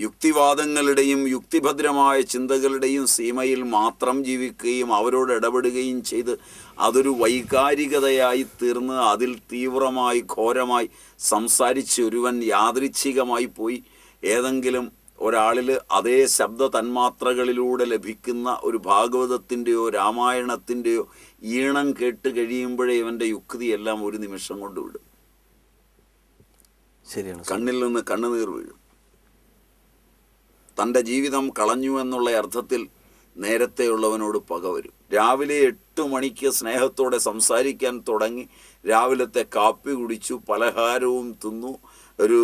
യുക്തിവാദങ്ങളുടെയും യുക്തിഭദ്രമായ ചിന്തകളുടെയും സീമയിൽ മാത്രം ജീവിക്കുകയും അവരോട് ഇടപെടുകയും ചെയ്ത് അതൊരു വൈകാരികതയായി തീർന്ന് അതിൽ തീവ്രമായി ഘോരമായി സംസാരിച്ച് ഒരുവൻ യാദൃച്ഛികമായി പോയി. ഏതെങ്കിലും ഒരാളിൽ അതേ ശബ്ദ തന്മാത്രകളിലൂടെ ലഭിക്കുന്ന ഒരു ഭാഗവതത്തിന്റെയോ രാമായണത്തിന്റെയോ ഈണം കേട്ട് കഴിയുമ്പോഴേ ഇവന്റെ യുക്തിയെല്ലാം ഒരു നിമിഷം കൊണ്ട് വിടും. ശരിയാണ് കണ്ണിൽ നിന്ന് കണ്ണുനീർ വീഴും. തന്റെ ജീവിതം കളഞ്ഞു എന്നുള്ള അർത്ഥത്തിൽ നേരത്തെയുള്ളവനോട് പക വരും. രാവിലെ എട്ട് മണിക്ക് സ്നേഹത്തോടെ സംസാരിക്കാൻ തുടങ്ങി രാവിലത്തെ കാപ്പി കുടിച്ചു പലഹാരവും തിന്നു ഒരു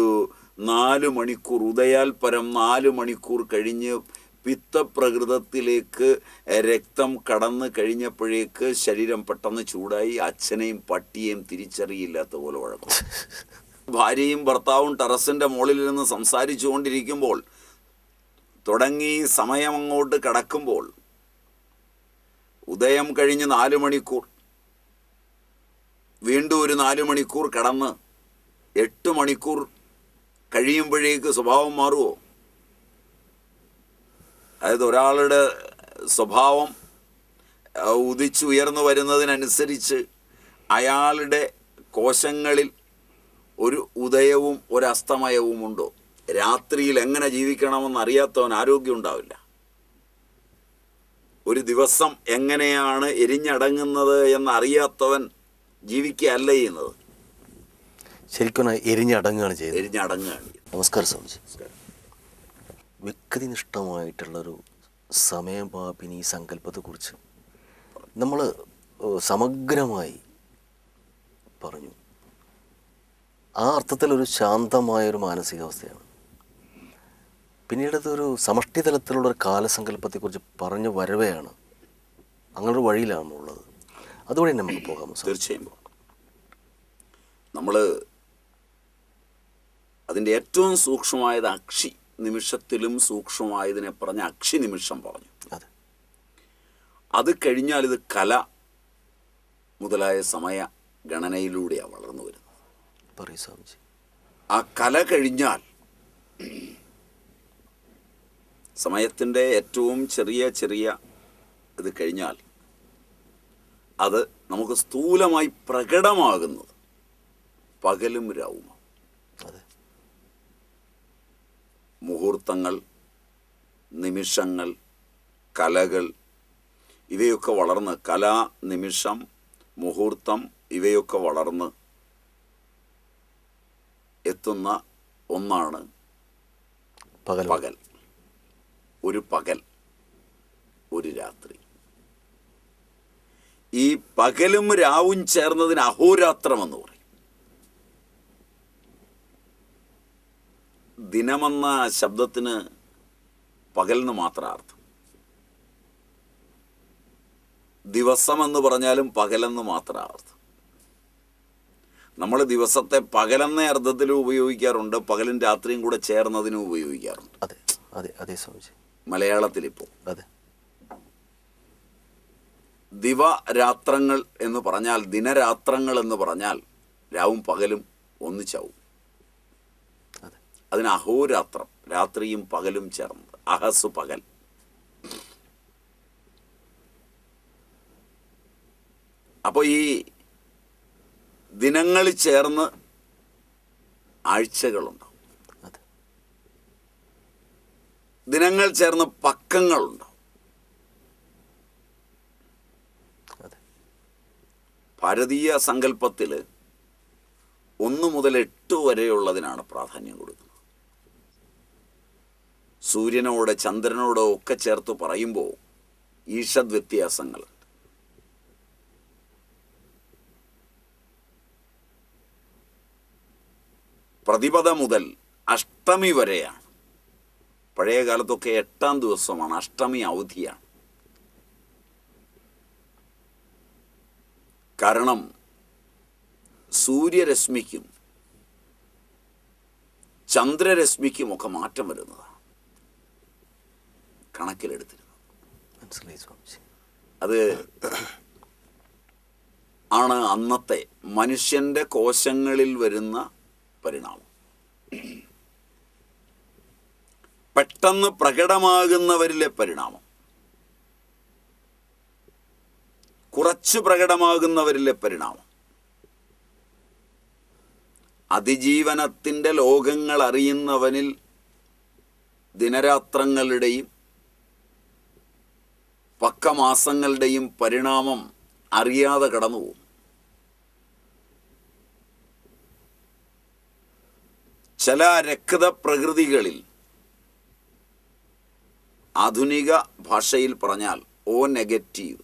നാല് മണിക്കൂർ ഉദയാൽ പരം നാല് മണിക്കൂർ കഴിഞ്ഞ് പിത്തപ്രകൃതത്തിലേക്ക് രക്തം കടന്നു കഴിഞ്ഞപ്പോഴേക്ക് ശരീരം പെട്ടെന്ന് ചൂടായി അച്ഛനെയും പട്ടിയെയും തിരിച്ചറിയില്ലാത്ത പോലെ വഴക്കും. ഭാര്യയും ഭർത്താവും ടെറസിന്റെ മുകളിൽ നിന്ന് സംസാരിച്ചു കൊണ്ടിരിക്കുമ്പോൾ തുടങ്ങി സമയം അങ്ങോട്ട് കടക്കുമ്പോൾ ഉദയം കഴിഞ്ഞ് നാല് മണിക്കൂർ. വീണ്ടും ഒരു നാല് മണിക്കൂർ കടന്ന് എട്ട് മണിക്കൂർ കഴിയുമ്പോഴേക്ക് സ്വഭാവം മാറുമോ അതായത് ഒരാളുടെ സ്വഭാവം ഉദിച്ചുയർന്നു വരുന്നതിനനുസരിച്ച് അയാളുടെ കോശങ്ങളിൽ ഒരു ഉദയവും ഒരു അസ്തമയവും ഉണ്ടോ രാത്രിയിൽ എങ്ങനെ ജീവിക്കണമെന്ന് അറിയാത്തവൻ ആരോഗ്യം ഉണ്ടാവില്ല. ഒരു ദിവസം എങ്ങനെയാണ് എരിഞ്ഞടങ്ങുന്നത് എന്നറിയാത്തവൻ ജീവിക്കുകയല്ല ചെയ്യുന്നത്. ശരിക്കും എരിഞ്ഞടങ്ങുകയാണ് ചെയ്യുന്നത്. എരിഞ്ഞടങ്ങുകയാണ്. നമസ്കാരം സ്വാമിജി. വ്യക്തിനിഷ്ഠമായിട്ടുള്ളൊരു സമയപാപിനി സങ്കല്പത്തെക്കുറിച്ച് നമ്മൾ സമഗ്രമായി പറഞ്ഞു. ആ അർത്ഥത്തിലൊരു ശാന്തമായൊരു മാനസികാവസ്ഥയാണ്. പിന്നീട് അതൊരു സമഷ്ടി തലത്തിലുള്ള ഒരു കാലസങ്കല്പത്തെക്കുറിച്ച് പറഞ്ഞു വരവെയാണ്. അങ്ങനൊരു വഴിയിലാണ് ഉള്ളത്. അതുവഴി നമുക്ക് പോകാം? തീർച്ചയായും നമ്മൾ അതിന്റെ ഏറ്റവും സൂക്ഷ്മമായത് അക്ഷി നിമിഷത്തിലും സൂക്ഷ്മമായതിനെ പറഞ്ഞ അക്ഷി നിമിഷം പറഞ്ഞു. അതെ. അത് കഴിഞ്ഞാൽ ഇത് കല മുതലായ സമയ ഗണനയിലൂടെയാണ് വളർന്നു വരുന്നത്. പറയൂ സ്വാമിജി. ആ കല കഴിഞ്ഞാൽ സമയത്തിന്റെ ഏറ്റവും ചെറിയ ചെറിയ ഇത് കഴിഞ്ഞാൽ അത് നമുക്ക് സ്ഥൂലമായി പ്രകടമാകുന്നത് പകലും രാവുമാണ്. അതെ. മുഹൂർത്തങ്ങൾ നിമിഷങ്ങൾ കലകൾ ഇവയൊക്കെ വളർന്ന് കലാ നിമിഷം മുഹൂർത്തം ഇവയൊക്കെ വളർന്ന് എത്തുന്ന ഒന്നാണ് പകൽ. പകൽ. ഒരു പകൽ ഒരു രാത്രി. ഈ പകലും രാവും ചേർന്നതിന് അഹോരാത്രം എന്ന് പറയും. ദിനമെന്ന ശബ്ദത്തിന് പകലിന് മാത്രം അർത്ഥം. ദിവസം എന്ന് പറഞ്ഞാലും പകലെന്ന് മാത്രം അർത്ഥം. നമ്മൾ ദിവസത്തെ പകലെന്ന അർത്ഥത്തിലും ഉപയോഗിക്കാറുണ്ട് പകലും രാത്രിയും കൂടെ ചേർന്നതിനും ഉപയോഗിക്കാറുണ്ട്. അതെ അതെ അതേ സ്വാമിജി. മലയാളത്തിൽ ഇപ്പോൾ അതെ ദിവരാത്രങ്ങൾ എന്ന് പറഞ്ഞാൽ ദിനരാത്രങ്ങൾ എന്ന് പറഞ്ഞാൽ രാവും പകലും ഒന്നിച്ചാവും. അതെ. അതിന് അഹോരാത്രം രാത്രിയും പകലും ചേർന്നത്. അഹസ് പകൽ. അപ്പോൾ ഈ ദിനങ്ങൾ ചേർന്ന് ആഴ്ചകളുണ്ടാവും അതെ ദിനങ്ങൾ ചേർന്ന് പക്കങ്ങളുണ്ട്. ഭാരതീയ സങ്കല്പത്തിൽ ഒന്ന് മുതൽ എട്ട് വരെയുള്ളതിനാണ് പ്രാധാന്യം കൊടുക്കുന്നത്. സൂര്യനോട് ചന്ദ്രനോടോ ഒക്കെ ചേർത്ത് പറയുമ്പോൾ ഈഷദ് വ്യത്യാസങ്ങൾ. പ്രതിപദ മുതൽ അഷ്ടമി വരെയാണ്. പഴയ കാലത്തൊക്കെ എട്ടാം ദിവസമാണ് അഷ്ടമി അവധിയാണ്. കാരണം സൂര്യരശ്മിക്കും ചന്ദ്രരശ്മിക്കും ഒക്കെ മാറ്റം വരുന്നതാണ്. കണക്കിലെടുത്തിരുന്നത് മനസ്സിലായി സ്വാമിജി. അത് ആണ് അന്നത്തെ മനുഷ്യന്റെ കോശങ്ങളിൽ വരുന്ന പരിണാമം. പെട്ടെന്ന് പ്രകടമാകുന്നവരിലെ പരിണാമം. കുറച്ച് പ്രകടമാകുന്നവരിലെ പരിണാമം. അതിജീവനത്തിന്റെ ലോകങ്ങൾ അറിയുന്നവനിൽ ദിനരാത്രങ്ങളുടെയും പക്കമാസങ്ങളുടെയും പരിണാമം അറിയാതെ കടന്നുപോകും. ചില രക്ത പ്രകൃതികളിൽ ആധുനിക ഭാഷയിൽ പറഞ്ഞാൽ ഓ നെഗറ്റീവ്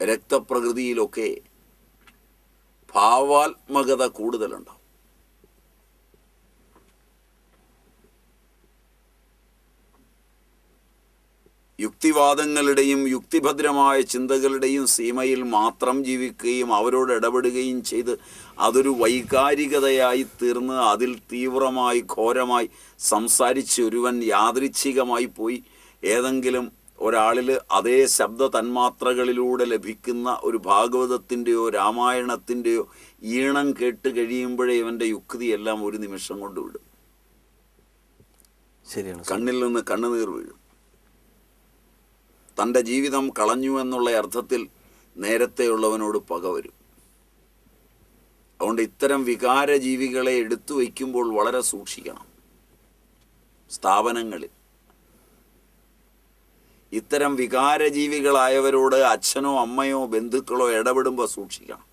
രക്തപ്രകൃതിയിലൊക്കെ ഭാവാത്മകത കൂടുതലുണ്ടാവും. യുക്തിവാദങ്ങളുടെയും യുക്തിഭദ്രമായ ചിന്തകളുടെയും സീമയിൽ മാത്രം ജീവിക്കുകയും അവരോട് ഇടപെടുകയും ചെയ്ത് അതൊരു വൈകാരികതയായി തീർന്ന് അതിൽ തീവ്രമായി ഘോരമായി സംസാരിച്ച് ഒരുവൻ യാദൃച്ഛികമായി പോയി. ഏതെങ്കിലും ഒരാളിൽ അതേ ശബ്ദ തന്മാത്രകളിലൂടെ ലഭിക്കുന്ന ഒരു ഭാഗവതത്തിന്റെയോ രാമായണത്തിന്റെയോ ഈണം കേട്ട് കഴിയുമ്പോഴേ ഇവന്റെ യുക്തിയെല്ലാം ഒരു നിമിഷം കൊണ്ട് വിടും. ശരിയാണ് കണ്ണിൽ നിന്ന് കണ്ണുനീർ വീഴും. തന്റെ ജീവിതം കളഞ്ഞു എന്നുള്ള അർത്ഥത്തിൽ നേരത്തെയുള്ളവനോട് പക വരും. അതുകൊണ്ട് ഇത്തരം വികാര ജീവികളെ എടുത്തു വയ്ക്കുമ്പോൾ വളരെ സൂക്ഷിക്കണം. സ്ഥാപനങ്ങളിൽ. ഇത്തരം വികാരജീവികളായവരോട് അച്ഛനോ അമ്മയോ ബന്ധുക്കളോ ഇടപെടുമ്പോൾ സൂക്ഷിക്കണം.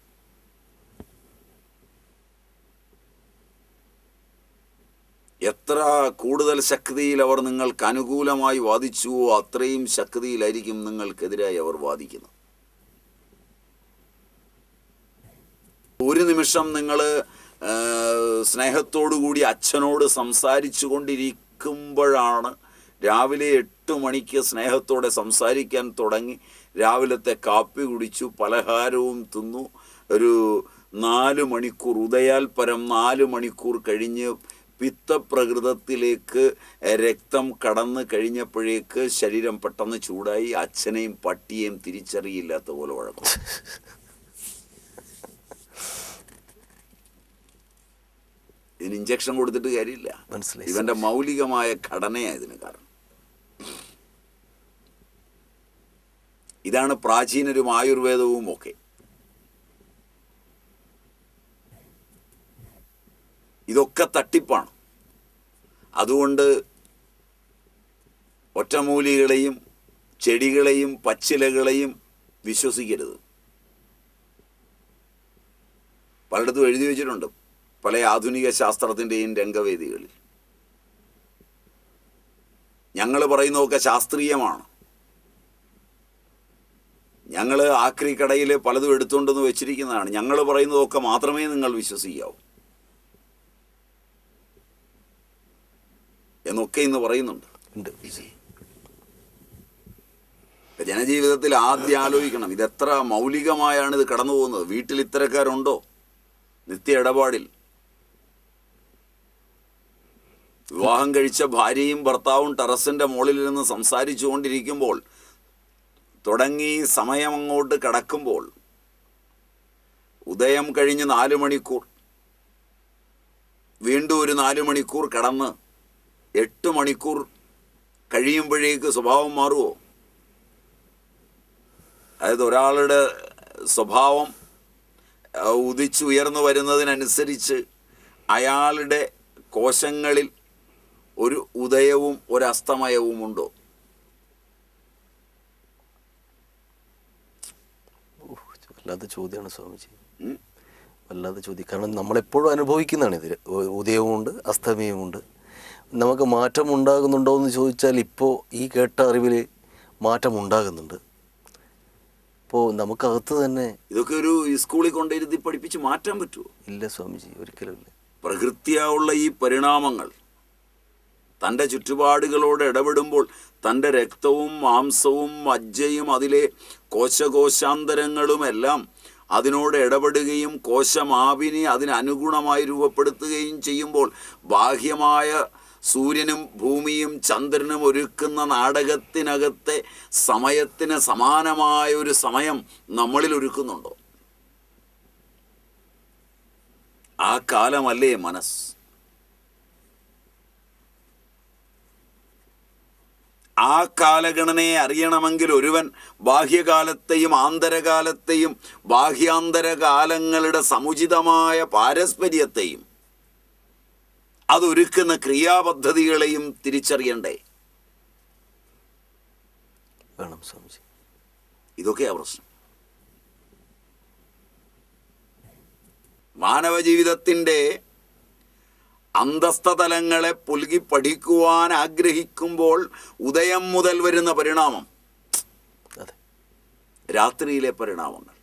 എത്ര കൂടുതൽ ശക്തിയിൽ അവർ നിങ്ങൾക്ക് അനുകൂലമായി വാദിച്ചുവോ അത്രയും ശക്തിയിലായിരിക്കും നിങ്ങൾക്കെതിരായി അവർ വാദിക്കുന്നത്. ഒരു നിമിഷം നിങ്ങൾ സ്നേഹത്തോടുകൂടി അച്ഛനോട് സംസാരിച്ചു കൊണ്ടിരിക്കുമ്പോഴാണ് രാവിലെ എട്ട് മണിക്ക് സ്നേഹത്തോടെ സംസാരിക്കാൻ തുടങ്ങി. രാവിലത്തെ കാപ്പി കുടിച്ചു പലഹാരവും തിന്നു. ഒരു നാല് മണിക്കൂർ ഉദയാൽപരം നാല് മണിക്കൂർ കഴിഞ്ഞ് പിത്തപ്രകൃതത്തിലേക്ക് രക്തം കടന്ന് കഴിഞ്ഞപ്പോഴേക്ക് ശരീരം പെട്ടെന്ന് ചൂടായി. അച്ഛനെയും പട്ടിയെയും തിരിച്ചറിയില്ലാത്ത പോലെ വഴക്കും. ഇതിന് ഇഞ്ചക്ഷൻ കൊടുത്തിട്ട് കാര്യമില്ല. മനസ്സിലായി. ഇവന്റെ മൗലികമായ ഘടനയാണ് ഇതിന് കാരണം. ഇതാണ് പ്രാചീനരും ആയുർവേദവും ഒക്കെ. ഇതൊക്കെ തട്ടിപ്പാണ്. അതുകൊണ്ട് ഒറ്റമൂലികളെയും ചെടികളെയും പച്ചിലകളെയും വിശ്വസിക്കരുത്. പലയിടത്തും എഴുതി വെച്ചിട്ടുണ്ട്. പല ആധുനിക ശാസ്ത്രത്തിന്റെയും രംഗവേദികളിൽ. ഞങ്ങൾ പറയുന്നതൊക്കെ ശാസ്ത്രീയമാണ്. ഞങ്ങൾ ആക്രി കടയിൽ പലതും എടുത്തുകൊണ്ടെന്ന് വെച്ചിരിക്കുന്നതാണ്. ഞങ്ങൾ പറയുന്നതൊക്കെ മാത്രമേ നിങ്ങൾ വിശ്വസിക്കാവൂ. എന്നൊക്കെ ഇന്ന് പറയുന്നുണ്ട്. ജനജീവിതത്തിൽ ആദ്യം ആലോചിക്കണം ഇതെത്ര മൗലികമായാണ് ഇത് കടന്നു പോകുന്നത് വീട്ടിൽ ഇത്തരക്കാരുണ്ടോ? നിത്യ ഇടപാടിൽ. വിവാഹം കഴിച്ച ഭാര്യയും ഭർത്താവും ടെറസിന്റെ മുകളിൽ നിന്ന് സംസാരിച്ചു കൊണ്ടിരിക്കുമ്പോൾ തുടങ്ങി സമയം അങ്ങോട്ട് കടക്കുമ്പോൾ ഉദയം കഴിഞ്ഞ് നാല് മണിക്കൂർ. വീണ്ടും ഒരു നാല് മണിക്കൂർ കടന്ന് എട്ട് മണിക്കൂർ കഴിയുമ്പോഴേക്ക് സ്വഭാവം മാറുമോ അതായത് ഒരാളുടെ സ്വഭാവം ഉദിച്ചുയർന്നു വരുന്നതിനനുസരിച്ച് അയാളുടെ കോശങ്ങളിൽ ഒരു ഉദയവും ഒരു അസ്തമയവും ഉണ്ടോ വല്ലാത്ത ചോദ്യമാണ് സ്വാമിജി? വല്ലാത്ത ചോദ്യം. കാരണം നമ്മളെപ്പോഴും അനുഭവിക്കുന്നതാണ് ഇതിൽ ഉദയവുമുണ്ട് അസ്തമയവുമുണ്ട്. നമുക്ക് മാറ്റം ഉണ്ടാകുന്നുണ്ടോ എന്ന് ചോദിച്ചാൽ ഇപ്പോൾ ഈ കേട്ട അറിവിൽ മാറ്റം ഉണ്ടാകുന്നുണ്ട് ഇപ്പോൾ നമുക്കകത്ത് തന്നെ ഇതൊക്കെ ഒരു സ്കൂളിൽ കൊണ്ടിരുത്തി പഠിപ്പിച്ച് മാറ്റാൻ പറ്റുമോ ഇല്ല സ്വാമിജി ഒരിക്കലും ഇല്ല. പ്രകൃതിയായുള്ള ഈ പരിണാമങ്ങൾ തന്റെ ചുറ്റുപാടുകളോട് ഇടപെടുമ്പോൾ തന്റെ രക്തവും മാംസവും മജ്ജയും അതിലെ കോശകോശാന്തരങ്ങളും എല്ലാം അതിനോട് ഇടപെടുകയും കോശമാവിനെ അതിനനുഗുണമായി രൂപപ്പെടുത്തുകയും ചെയ്യുമ്പോൾ ബാഹ്യമായ സൂര്യനും ഭൂമിയും ചന്ദ്രനും ഒരുക്കുന്ന നാടകത്തിനകത്തെ സമയത്തിന് സമാനമായ ഒരു സമയം നമ്മളിൽ ഒരുക്കുന്നുണ്ടോ? ആ കാലമല്ലേ മനസ്സ്. ആ കാലഗണനയെ അറിയണമെങ്കിൽ ഒരുവൻ ബാഹ്യകാലത്തെയും ആന്തരകാലത്തെയും ബാഹ്യാന്തരകാലങ്ങളുടെ സമുചിതമായ പാരസ്പര്യത്തെയും അതൊരുക്കുന്ന ക്രിയാപദ്ധതികളെയും തിരിച്ചറിയണ്ടേ? വേണം സ്വാമിജി. ഇതൊക്കെയാ പ്രശ്നം. മാനവ അന്തസ്ഥതലങ്ങളെ പുൽകി പഠിക്കുവാൻ ആഗ്രഹിക്കുമ്പോൾ ഉദയം മുതൽ വരുന്ന പരിണാമം. രാത്രിയിലെ പരിണാമങ്ങൾ.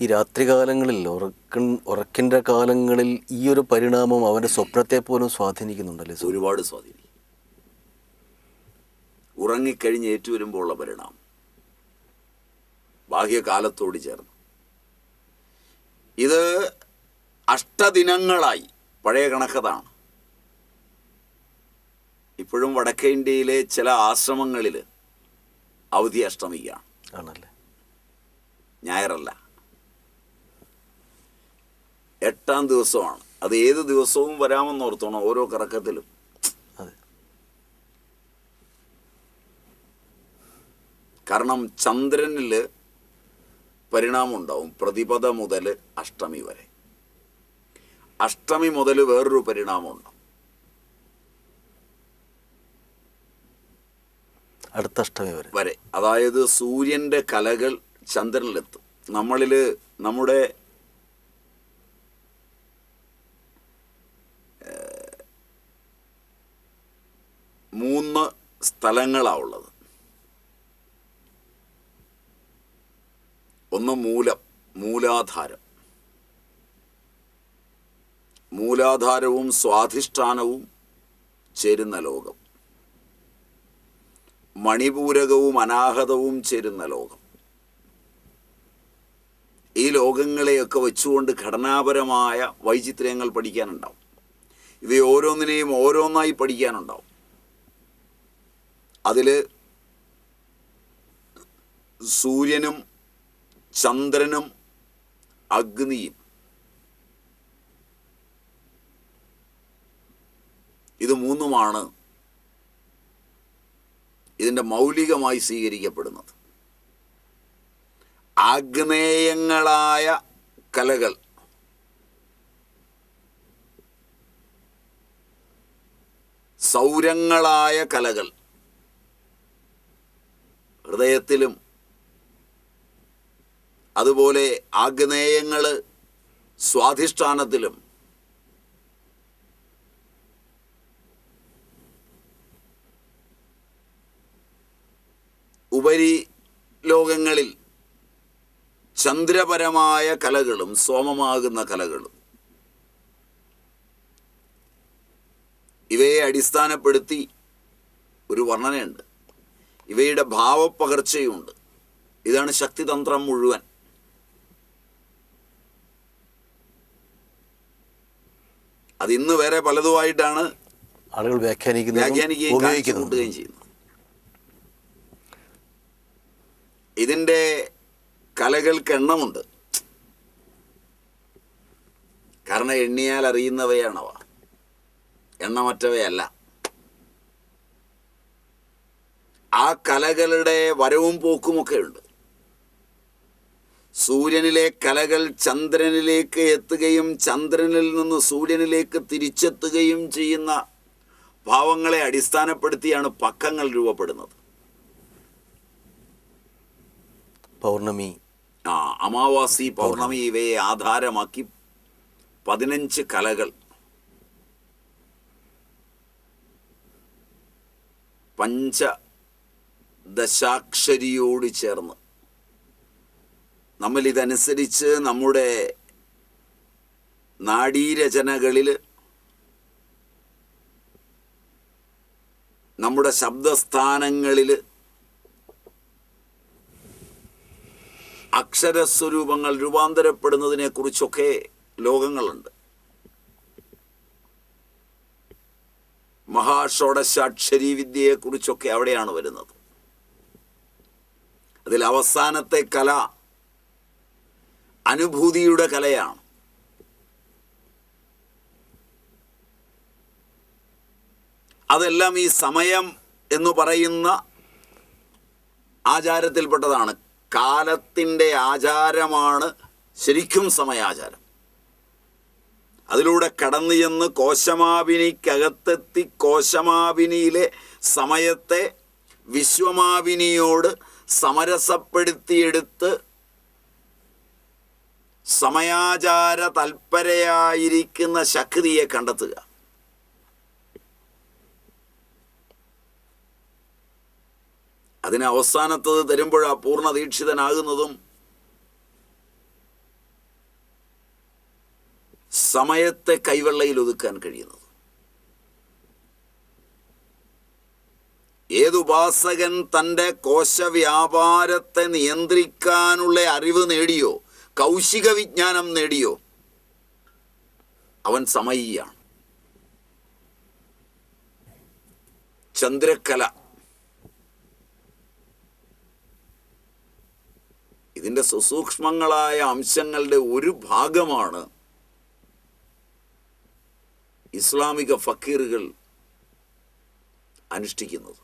ഈ രാത്രികാലങ്ങളിൽ ഉറക്കൻ ഉറക്കിന്റെ കാലങ്ങളിൽ ഈ ഒരു പരിണാമം അവന്റെ സ്വപ്നത്തെ പോലും സ്വാധീനിക്കുന്നുണ്ടല്ലേ? ഒരുപാട് സ്വാധീനിക്കും. ഉറങ്ങിക്കഴിഞ്ഞ് ഏറ്റുവരുമ്പോൾ ഉള്ള പരിണാമം. ബാഹ്യകാലത്തോട് ചേർന്ന്. ഇത് അഷ്ടദിനങ്ങളായി പഴയ കണക്കതാണ്. ഇപ്പോഴും വടക്കേ ഇന്ത്യയിലെ ചില ആശ്രമങ്ങളിൽ അവധി അഷ്ടമിക്കാണ്. ആണല്ലേ? ഞായറല്ല. എട്ടാം ദിവസമാണ്. അത് ഏത് ദിവസവും വരാമെന്ന് ഓർത്തോണം ഓരോ കറക്കത്തിലും. കാരണം ചന്ദ്രനിൽ പരിണാമം ഉണ്ടാവും പ്രതിപദ മുതൽ അഷ്ടമി വരെ. അഷ്ടമി മുതൽ വേറൊരു പരിണാമം ഉണ്ടാവും അടുത്ത അഷ്ടമി വരെ. വരെ. അതായത് സൂര്യന്റെ കലകൾ ചന്ദ്രനിലെത്തും. നമ്മളിൽ നമ്മുടെ മൂന്ന് സ്ഥലങ്ങളാണ് ഉള്ളത്. ഒന്ന് മൂലം മൂലാധാരം. മൂലാധാരവും സ്വാധിഷ്ഠാനവും ചേരുന്ന ലോകം. മണിപൂരകവും അനാഹതവും ചേരുന്ന ലോകം. ഈ ലോകങ്ങളെയൊക്കെ വെച്ചുകൊണ്ട് ഘടനാപരമായ വൈചിത്ര്യങ്ങൾ പഠിക്കാനുണ്ടാവും. ഇവ ഓരോന്നിനെയും ഓരോന്നായി പഠിക്കാനുണ്ടാവും. അതിൽ സൂര്യനും ചന്ദ്രനും അഗ്നിയും. ഇത് മൂന്നുമാണ് ഇതിന്റെ മൗലികമായി സ്വീകരിക്കപ്പെടുന്നത്. ആഗ്നേയങ്ങളായ കലകൾ സൗരങ്ങളായ കലകൾ ഹൃദയത്തിലും അതുപോലെ ആഗ്നേയങ്ങൾ സ്വാധിഷ്ഠാനത്തിലും ഉപരി ലോകങ്ങളിൽ ചന്ദ്രപരമായ കലകളും സോമമാകുന്ന കലകളും ഇവയെ അടിസ്ഥാനപ്പെടുത്തി ഒരു വർണനയുണ്ട്. ഇവയുടെ ഭാവപ്പകർച്ചയുണ്ട്. ഇതാണ് ശക്തിതന്ത്രം മുഴുവൻ. അത് ഇന്ന് വേറെ പലതുമായിട്ടാണ് ആളുകൾ വ്യാഖ്യാനിക്കുന്നത് വ്യാഖ്യാനിക്കുകയും ചെയ്യുന്നു ഇതിന്റെ കലകൾക്ക് എണ്ണമുണ്ട്. കാരണം എണ്ണിയാൽ അറിയുന്നവയാണവ. എണ്ണമറ്റവയല്ല. ആ കലകളുടെ വരവും പോക്കുമൊക്കെ ഉണ്ട് സൂര്യനിലെ കലകൾ ചന്ദ്രനിലേക്ക് എത്തുകയും ചന്ദ്രനിൽ നിന്ന് സൂര്യനിലേക്ക് തിരിച്ചെത്തുകയും ചെയ്യുന്ന ഭാവങ്ങളെ അടിസ്ഥാനപ്പെടുത്തിയാണ് പക്കങ്ങൾ രൂപപ്പെടുന്നത്. പൗർണമി. ആ അമാവാസി പൗർണമി. ഇവയെ ആധാരമാക്കി പതിനഞ്ച് കലകൾ. പഞ്ച ദശാക്ഷരിയോട് ചേർന്ന്. നമ്മൾ ഇതനുസരിച്ച് നമ്മുടെ നാഡീരചനകളിൽ നമ്മുടെ ശബ്ദസ്ഥാനങ്ങളിൽ അക്ഷരസ്വരൂപങ്ങൾ രൂപാന്തരപ്പെടുന്നതിനെ കുറിച്ചൊക്കെ ലോകങ്ങളുണ്ട്. മഹാഷോഡശാക്ഷരി വിദ്യയെക്കുറിച്ചൊക്കെ അവിടെയാണ് വരുന്നത്. അതിൽ അവസാനത്തെ കല അനുഭൂതിയുടെ കലയാണ്. അതെല്ലാം ഈ സമയം എന്ന് പറയുന്ന ആചാരത്തിൽപ്പെട്ടതാണ്. കാലത്തിന്റെ ആചാരമാണ് ശരിക്കും സമയാചാരം. അതിലൂടെ കടന്നു ചെന്ന് കോശമാവിനിക്കകത്തെത്തി കോശമാവിനിയിലെ സമയത്തെ വിശ്വമാവിനിയോട് സമരസപ്പെടുത്തിയെടുത്ത് സമയാചാര തൽപരയായിരിക്കുന്ന ശക്തിയെ കണ്ടെത്തുക. അതിന് അവസാനത്തത് തരുമ്പോഴാ പൂർണ ദീക്ഷിതനാകുന്നതും സമയത്തെ കൈവെള്ളയിൽ ഒതുക്കാൻ കഴിയുന്നത്. ഏതുപാസകൻ തന്റെ കോശവ്യാപാരത്തെ നിയന്ത്രിക്കാനുള്ള അറിവ് നേടിയോ കൗശിക വിജ്ഞാനം നേടിയോ? അവൻ സമയിയാണ്. ചന്ദ്രക്കല ഇതിന്റെ സുസൂക്ഷ്മങ്ങളായ അംശങ്ങളുടെ ഒരു ഭാഗമാണ് ഇസ്ലാമിക ഫക്കീറുകൾ അനുഷ്ഠിക്കുന്നത്.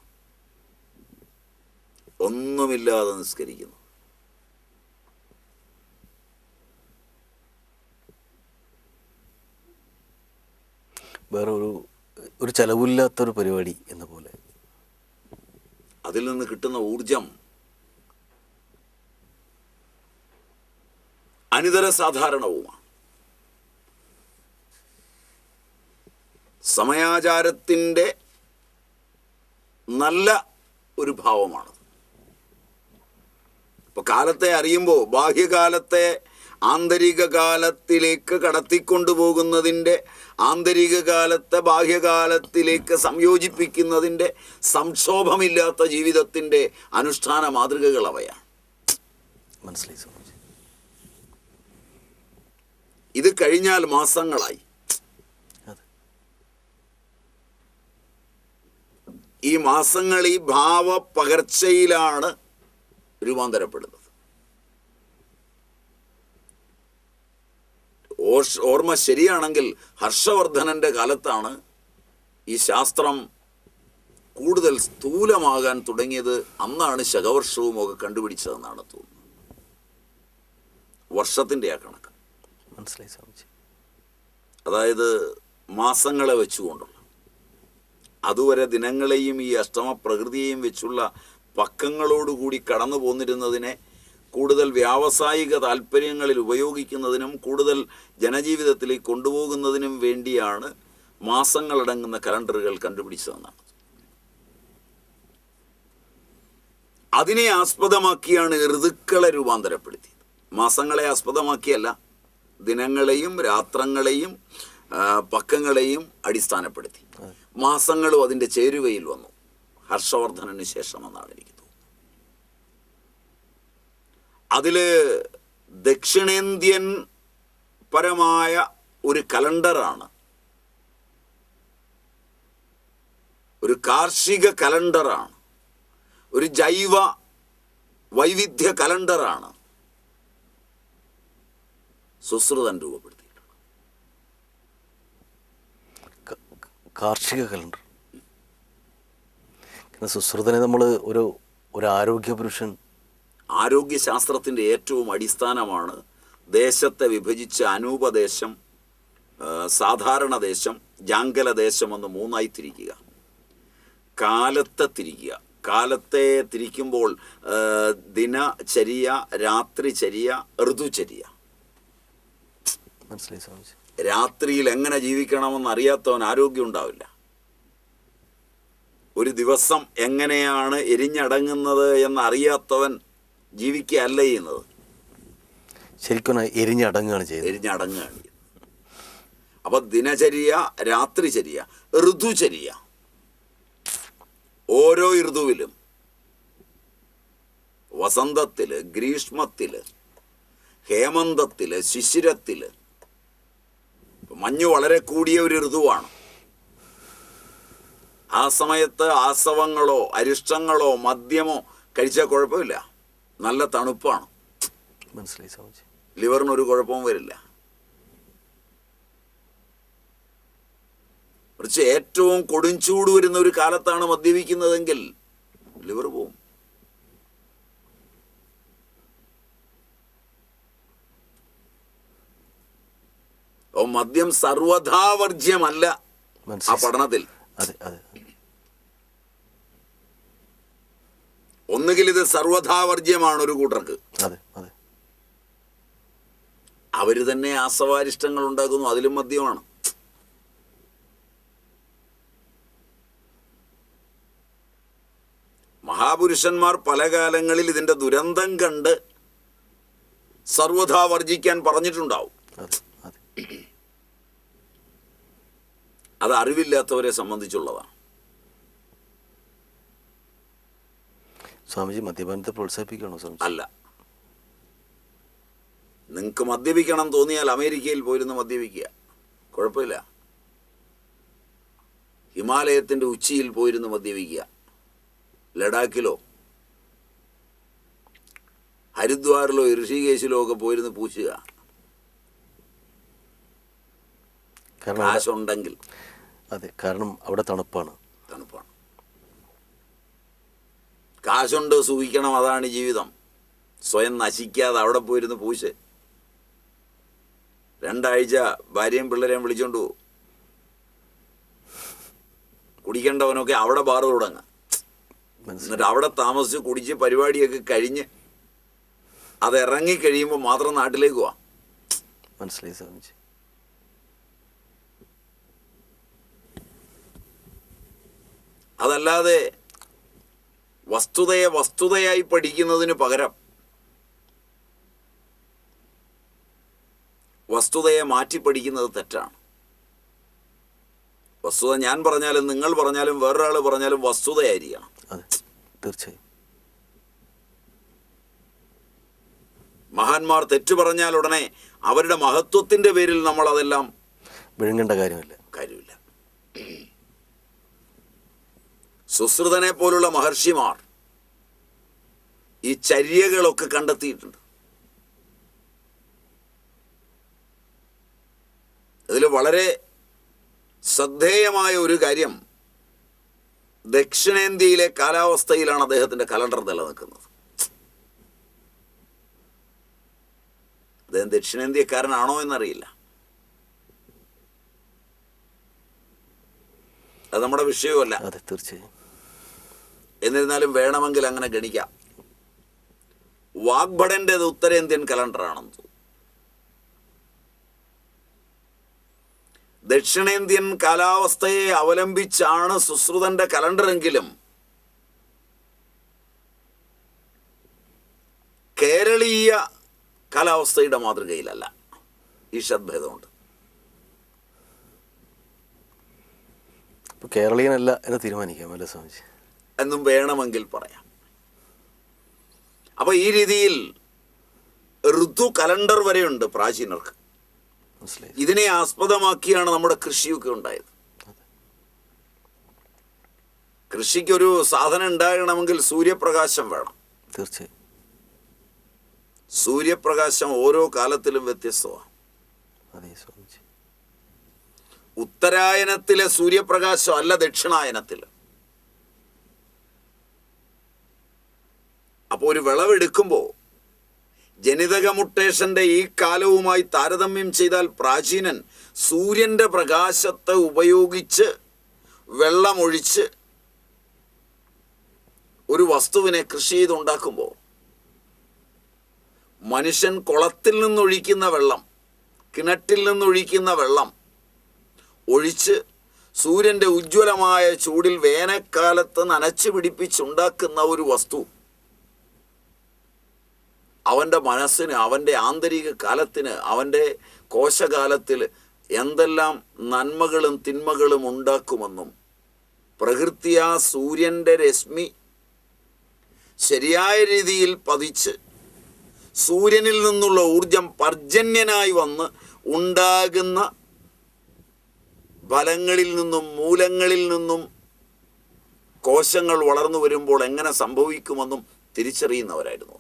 ഒന്നുമില്ലാതെ നിസ്കരിക്കുന്നു. വേറെ ഒരു ഒരു ചെലവില്ലാത്തൊരു പരിപാടി എന്ന പോലെ. അതിൽ നിന്ന് കിട്ടുന്ന ഊർജം അനിതര സാധാരണവുമാണ്. സമയാചാരത്തിന്റെ നല്ല ഒരു ഭാവമാണ് ഇപ്പൊ കാലത്തെ അറിയുമ്പോൾ ബാഹ്യകാലത്തെ ആന്തരിക കാലത്തിലേക്ക് കടത്തിക്കൊണ്ടുപോകുന്നതിന്റെ ആന്തരിക കാലത്തെ ബാഹ്യകാലത്തിലേക്ക് സംയോജിപ്പിക്കുന്നതിന്റെ സംക്ഷോഭമില്ലാത്ത ജീവിതത്തിന്റെ അനുഷ്ഠാന മാതൃകകൾ അവയാണ്. മനസ്സിലായി ഇത് കഴിഞ്ഞാൽ മാസങ്ങളായി. ഈ മാസങ്ങൾ ഈ ഭാവപകർച്ചയിലാണ് രൂപാന്തരപ്പെടുന്നത്. ഓർമ്മ ശരിയാണെങ്കിൽ ഹർഷവർദ്ധനന്റെ കാലത്താണ് ഈ ശാസ്ത്രം കൂടുതൽ സ്ഥൂലമാകാൻ തുടങ്ങിയത്. അന്നാണ് ശകവർഷവും ഒക്കെ കണ്ടുപിടിച്ചതെന്നാണ് തോന്നുന്നത്. വർഷത്തിന്റെ ആ കണക്ക്. മനസ്സിലായി സ്വാമിജി. അതായത് മാസങ്ങളെ വെച്ചുകൊണ്ടുള്ള അതുവരെ ദിനങ്ങളെയും ഈ അഷ്ടമ പ്രകൃതിയെയും വെച്ചുള്ള പക്കങ്ങളോടുകൂടി കടന്നു പോന്നിരുന്നതിനെ കൂടുതൽ വ്യാവസായിക താല്പര്യങ്ങളിൽ ഉപയോഗിക്കുന്നതിനും കൂടുതൽ ജനജീവിതത്തിലേക്ക് കൊണ്ടുപോകുന്നതിനും വേണ്ടിയാണ് മാസങ്ങളടങ്ങുന്ന കലണ്ടറുകൾ കണ്ടുപിടിച്ചതെന്നാണ്. അതിനെ ആസ്പദമാക്കിയാണ് ഋതുക്കളെ രൂപാന്തരപ്പെടുത്തിയത്. മാസങ്ങളെ ആസ്പദമാക്കിയല്ല ദിനങ്ങളെയും രാത്രങ്ങളെയും പക്കങ്ങളെയും അടിസ്ഥാനപ്പെടുത്തി. മാസങ്ങളും അതിന്റെ ചേരുവയിൽ വന്നു. ഹർഷവർദ്ധനന് ശേഷമെന്നാണ് എനിക്ക് അതിൽ ദക്ഷിണേന്ത്യൻ പരമായ ഒരു കലണ്ടറാണ്. ഒരു കാർഷിക കലണ്ടറാണ്. ഒരു ജൈവ വൈവിധ്യ കലണ്ടറാണ്. സുശ്രുതൻ രൂപപ്പെടുത്തിയിട്ടുള്ളത് കാർഷിക കലണ്ടർ. സുശ്രുതനെ നമ്മൾ ഒരു ഒരു ആരോഗ്യ പുരുഷൻ ആരോഗ്യശാസ്ത്രത്തിന്റെ ഏറ്റവും അടിസ്ഥാനമാണ് ദേശത്തെ വിഭജിച്ച അനൂപദേശം സാധാരണ ദേശം ജാങ്കല ദേശം എന്ന് മൂന്നായി തിരിക്കുക. കാലത്തെ തിരിക്കുക. കാലത്തെ തിരിക്കുമ്പോൾ ദിനചര്യ രാത്രിചര്യ ഋതുചര്യ രാത്രിയിൽ എങ്ങനെ ജീവിക്കണമെന്ന് അറിയാത്തവൻ ആരോഗ്യം ഉണ്ടാവില്ല. ഒരു ദിവസം എങ്ങനെയാണ് എരിഞ്ഞടങ്ങുന്നത് എന്നറിയാത്തവൻ ജീവിക്കുകയല്ല ചെയ്യുന്നത്. ശരിക്കും എരിഞ്ഞടങ്ങാണ് എരിഞ്ഞടങ്ങുകയാണ് ചെയ്തത് എരിഞ്ഞടങ്ങുകയാണ് ചെയ്യുന്നത്. അപ്പൊ ദിനചര്യ രാത്രിചര്യ ഋതുചര്യ ഓരോ ഋതുവിലും വസന്തത്തിൽ ഗ്രീഷ്മത്തിൽ ഹേമന്തത്തിൽ ശിശിരത്തിൽ മഞ്ഞു വളരെ കൂടിയ ഒരു ഋതുവാണ്. ആ സമയത്ത് ആസവങ്ങളോ അരിഷ്ടങ്ങളോ മദ്യമോ കഴിച്ചാൽ കുഴപ്പമില്ല. നല്ല തണുപ്പാണ്. മനസ്സിലായി സ്വാമിജി ലിവറിന് ഒരു കുഴപ്പവും വരില്ല. മറിച്ച് ഏറ്റവും കൊടുംചൂട് വരുന്ന ഒരു കാലത്താണ് മദ്യപിക്കുന്നതെങ്കിൽ ലിവർ പോവും. മദ്യം സർവഥാവർജ്യമല്ല ആ പഠനത്തിൽ. അതെ അതെ ഒന്നുകിൽ ഇത് സർവഥാവർജ്യമാണ് ഒരു കൂട്ടർക്ക്. അവർ തന്നെ ആസവാരിഷ്ടങ്ങൾ ഉണ്ടാക്കുന്നു അതിലും മദ്യമാണ്. മഹാപുരുഷന്മാർ പല കാലങ്ങളിൽ ഇതിന്റെ ദുരന്തം കണ്ട് സർവഥാ വർജിക്കാൻ പറഞ്ഞിട്ടുണ്ടാവും അത് അറിവില്ലാത്തവരെ സംബന്ധിച്ചുള്ളതാണ്. സ്വാമിജി മദ്യപാനത്തെ പ്രോത്സാഹിപ്പിക്കണോ സ്വാമി അല്ല. നിങ്ങൾക്ക് മദ്യപിക്കണം തോന്നിയാൽ അമേരിക്കയിൽ പോയിരുന്ന് മദ്യപിക്കുക. കുഴപ്പമില്ല. ഹിമാലയത്തിന്റെ ഉച്ചിയിൽ പോയിരുന്ന് മദ്യപിക്കുക. ലഡാക്കിലോ ഹരിദ്വാറിലോ ഋഷികേശിലോ ഒക്കെ പോയിരുന്ന് പൂശുക. കാശുണ്ടെങ്കിൽ. അതെ കാരണം അവിടെ തണുപ്പാണ്. കാശുണ്ട് സൂഹിക്കണം അതാണ് ജീവിതം. സ്വയം നശിക്കാതെ അവിടെ പോയിരുന്ന് പൂശ്. രണ്ടാഴ്ച ഭാര്യയും പിള്ളേരെയും വിളിച്ചോണ്ട് പോകും കുടിക്കേണ്ടവനൊക്കെ അവിടെ ബാറ് തുടങ്ങുക എന്നിട്ട് അവിടെ താമസിച്ച് കുടിച്ച് പരിപാടിയൊക്കെ കഴിഞ്ഞ് അത് ഇറങ്ങി കഴിയുമ്പോൾ മാത്രം നാട്ടിലേക്ക് പോവാം. മനസ്സിലായി സ്വാമിജി. അതല്ലാതെ വസ്തുതയെ വസ്തുതയായി പഠിക്കുന്നതിന് പകരം വസ്തുതയെ മാറ്റി പഠിക്കുന്നത് തെറ്റാണ്. വസ്തുത ഞാൻ പറഞ്ഞാലും നിങ്ങൾ പറഞ്ഞാലും വേറൊരാൾ പറഞ്ഞാലും വസ്തുതയായിരിക്കണം. തീർച്ചയായും. മഹാന്മാർ തെറ്റു പറഞ്ഞാൽ ഉടനെ അവരുടെ മഹത്വത്തിന്റെ പേരിൽ നമ്മൾ അതെല്ലാം വിഴുങ്ങേണ്ട കാര്യമില്ല. കാര്യമില്ല. സുശ്രുതനെ പോലുള്ള മഹർഷിമാർ ഈ ചര്യകളൊക്കെ കണ്ടെത്തിയിട്ടുണ്ട്. അതിൽ വളരെ ശ്രദ്ധേയമായ ഒരു കാര്യം ദക്ഷിണേന്ത്യയിലെ കാലാവസ്ഥയിലാണ് അദ്ദേഹത്തിന്റെ കലണ്ടർ നിലനിൽക്കുന്നത്. അദ്ദേഹം ദക്ഷിണേന്ത്യക്കാരനാണോ എന്നറിയില്ല. അത് നമ്മുടെ വിഷയമല്ല. അതെ തീർച്ചയായും. എന്നിരുന്നാലും വേണമെങ്കിൽ അങ്ങനെ ഗണിക്കാം. വാഗ്ഭടന്റേത് ഉത്തരേന്ത്യൻ കലണ്ടറാണെന്ന് ദക്ഷിണേന്ത്യൻ കാലാവസ്ഥയെ അവലംബിച്ചാണ് സുശ്രുതന്റെ കലണ്ടറെങ്കിലും കേരളീയ കാലാവസ്ഥയുടെ മാതൃകയിലല്ല. ഈ ഷദ്ഭേദമുണ്ട് ഇപ്പോൾ കേരളീയനല്ല എന്ന് തീരുമാനിക്കാം അല്ലേ സ്വാമിജി? എന്നും വേണമെങ്കിൽ പറയാം. അപ്പോൾ ഈ രീതിയിൽ ഋതു കലണ്ടർ വരെയുണ്ട് പ്രാചീനർക്ക്. ഇതിനെ ആസ്പദമാക്കിയാണ് നമ്മുടെ കൃഷിയൊക്കെ ഉണ്ടായത്. കൃഷിക്കൊരു സാധനം ഉണ്ടാകണമെങ്കിൽ സൂര്യപ്രകാശം വേണം. തീർച്ചയായും. സൂര്യപ്രകാശം ഓരോ കാലത്തിലും വ്യത്യസ്തമാണ്. ഉത്തരായനത്തിലെ സൂര്യപ്രകാശം അല്ല ദക്ഷിണായനത്തിൽ അപ്പോൾ ഒരു വിളവെടുക്കുമ്പോൾ ജനിതക മുട്ടേഷന്റെ ഈ കാലവുമായി താരതമ്യം ചെയ്താൽ പ്രാചീനൻ സൂര്യന്റെ പ്രകാശത്തെ ഉപയോഗിച്ച് വെള്ളമൊഴിച്ച് ഒരു വസ്തുവിനെ കൃഷി ചെയ്തുണ്ടാക്കുമ്പോൾ മനുഷ്യൻ കുളത്തിൽ നിന്നൊഴിക്കുന്ന വെള്ളം കിണറ്റിൽ നിന്നൊഴിക്കുന്ന വെള്ളം ഒഴിച്ച് സൂര്യന്റെ ഉജ്ജ്വലമായ ചൂടിൽ വേനൽക്കാലത്ത് നനച്ചു പിടിപ്പിച്ചുണ്ടാക്കുന്ന ഒരു വസ്തു. അവന്റെ മനസ്സിന് അവന്റെ ആന്തരിക കാലത്തിന് അവന്റെ കോശകാലത്തിൽ എന്തെല്ലാം നന്മകളും തിന്മകളും ഉണ്ടാക്കുമെന്നും പ്രകൃതിയാ സൂര്യന്റെ രശ്മി ശരിയായ രീതിയിൽ പതിച്ച് സൂര്യനിൽ നിന്നുള്ള ഊർജം പർജന്യനായി വന്ന് ഉണ്ടാകുന്ന ഫലങ്ങളിൽ നിന്നും മൂലങ്ങളിൽ നിന്നും കോശങ്ങൾ വളർന്നു വരുമ്പോൾ എങ്ങനെ സംഭവിക്കുമെന്നും തിരിച്ചറിയുന്നവരായിരുന്നു.